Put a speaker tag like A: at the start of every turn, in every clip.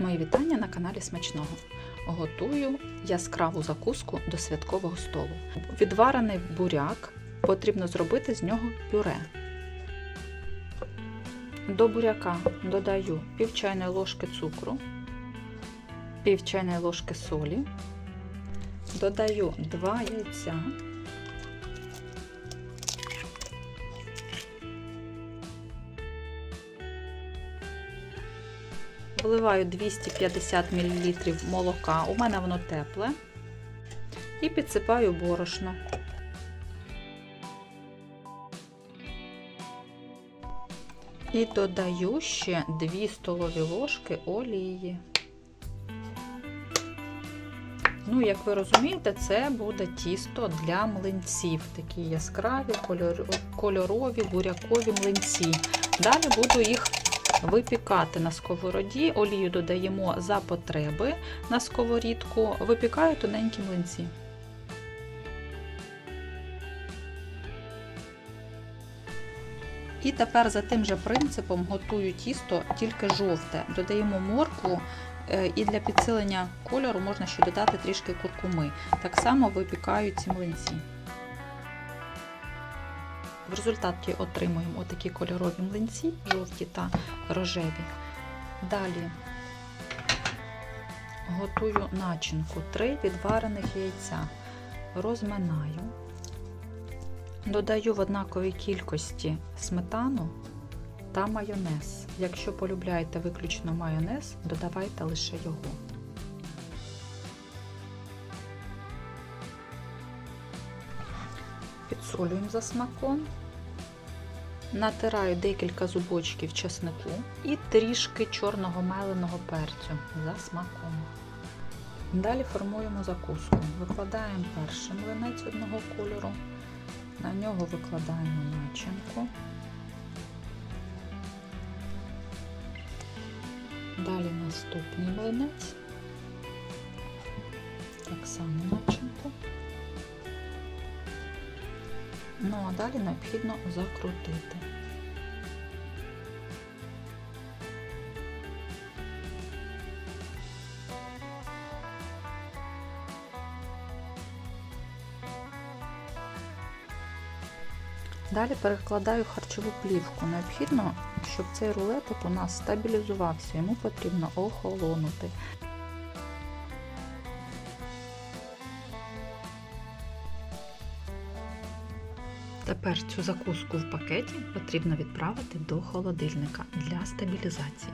A: Мої вітання на каналі Смачного. Готую яскраву закуску до святкового столу. Відварений буряк потрібно зробити з нього пюре. До буряка додаю пів чайної ложки цукру, пів чайної ложки солі, додаю 2 яйця. Вливаю 250 мл молока, у мене воно тепле, і підсипаю борошно. І додаю ще 2 столові ложки олії. Ну, як ви розумієте, це буде тісто для млинців. Такі яскраві, кольорові, бурякові млинці. Далі буду їх випікати на сковороді, олію додаємо за потреби на сковорідку, випікаю тоненькі млинці. І тепер за тим же принципом готую тісто тільки жовте. Додаємо моркву і для підсилення кольору можна ще додати трішки куркуми. Так само випікаю ці млинці. В результаті отримуємо отакі кольорові млинці, жовті та рожеві. Далі готую начинку 3 відварених яйця, розминаю, додаю в однаковій кількості сметану та майонез. Якщо полюбляєте виключно майонез, додавайте лише його. Підсолюємо за смаком. Натираю декілька зубочків чеснику і трішки чорного меленого перцю за смаком. Далі формуємо закуску. Викладаємо перший млинець одного кольору, на нього викладаємо начинку. Далі наступний млинець, так само Ну, а далі необхідно закрутити. Далі перекладаю харчову плівку. Необхідно, щоб цей рулетик у нас стабілізувався, йому потрібно охолонути. Тепер цю закуску в пакеті потрібно відправити до холодильника для стабілізації.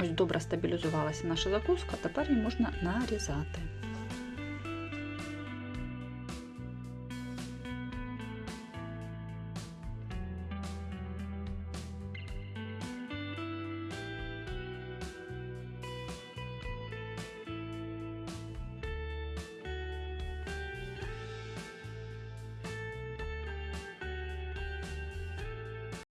A: Ось добре стабілізувалася наша закуска, тепер її можна нарізати.